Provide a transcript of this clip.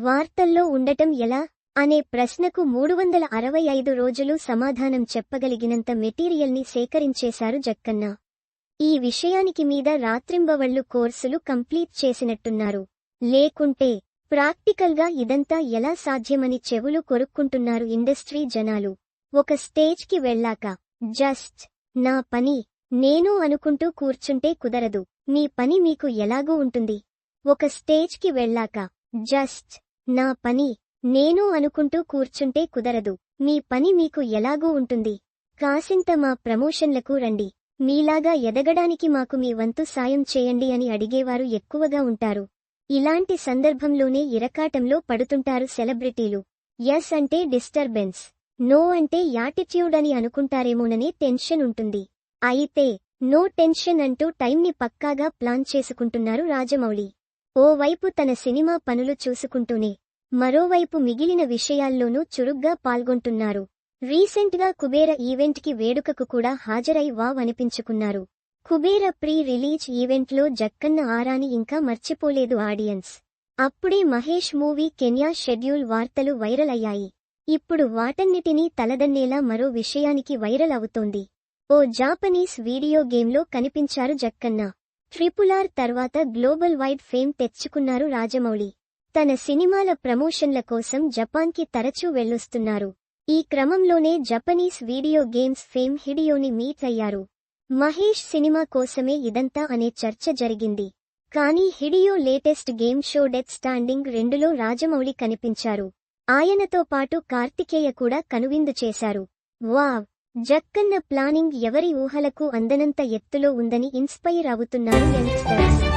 వార్తల్లో ఉండటం ఎలా? అనే ప్రశ్నకు మూడు వందల అరవై ఐదు రోజులు సమాధానం చెప్పగలిగినంత మెటీరియల్ని సేకరించేశారు జక్కన్న. ఈ విషయానికి మీద రాత్రింబవళ్ళు కోర్సులు కంప్లీట్ చేసినట్టున్నారు. లేకుంటే ప్రాక్టికల్గా ఇదంతా ఎలా సాధ్యమని చెవులు కొరుక్కుంటున్నారు ఇండస్ట్రీ జనాలు. ఒక స్టేజ్కి వెళ్ళాక జస్ట్ నా పని. నేను అనుకుంటూ కూర్చుంటే కుదరదు. మీ పని మీకు ఎలాగూ ఉంటుంది. ఒక స్టేజ్కి వెళ్ళాక జస్ట్ నా పని నేను అనుకుంటూ కూర్చుంటే కుదరదు. మీ పని మీకు ఎలాగూ ఉంటుంది. కాసింత మా ప్రమోషన్లకు రండి. మీలాగా ఎదగడానికి మాకు మీ వంతు సాయం చేయండి అని అడిగేవారు ఎక్కువగా ఉంటారు. ఇలాంటి సందర్భంలోనే ఇరకాటంలో పడుతుంటారు సెలబ్రిటీలు. ఎస్ అంటే డిస్టర్బెన్స్. నో అంటే యాటిట్యూడ్ అని అనుకుంటారేమోననే టెన్షన్ ఉంటుంది. అయితే నో టెన్షన్ అంటూ టైంని పక్కాగా ప్లాన్ చేసుకుంటున్నారు రాజమౌళి. ఓవైపు తన సినిమా పనులు చూసుకుంటూనే మరోవైపు మిగిలిన విషయాల్లోనూ చురుగ్గా పాల్గొంటున్నారు. రీసెంట్గా కుబేర ఈవెంట్కి వేడుకకు కూడా హాజరై వావ్ అనిపించుకున్నారు. కుబేర ప్రీ రిలీజ్ ఈవెంట్లో జక్కన్న ఆరాని ఇంకా మర్చిపోలేదు ఆడియన్స్. అప్పుడే మహేష్ మూవీ కెన్యా షెడ్యూల్ వార్తలు వైరల్ అయ్యాయి. ఇప్పుడు వాటన్నిటినీ తలదన్నేలా మరో విషయానికి వైరల్ అవుతోంది. ఓ జాపనీస్ వీడియో గేమ్లో కనిపించారు జక్కన్న. ట్రిపులార్ తర్వాత గ్లోబల్ వైడ్ ఫేమ్ తెచ్చుకున్నారు రాజమౌళి. తన సినిమాల ప్రమోషన్ల కోసం జపాన్కి తరచూ వెళ్ళొస్తున్నారు. ఈ క్రమంలోనే జపనీస్ వీడియో గేమ్స్ ఫేమ్ హిడియోని మీట్ అయ్యారు. మహేష్ సినిమా కోసమే ఇదంతా అనే చర్చ జరిగింది. కానీ Hideo latest game show death standing రెండులో రాజమౌళి కనిపించారు. ఆయనతో పాటు కార్తికేయ కూడా కనువిందు చేశారు. వావ్! జక్కన్న ప్లానింగ్ ఎవరి ఊహలకు అందనంత ఎత్తులో ఉందని ఇన్స్పైర్ అవుతున్నారు యంగ్స్టర్స్.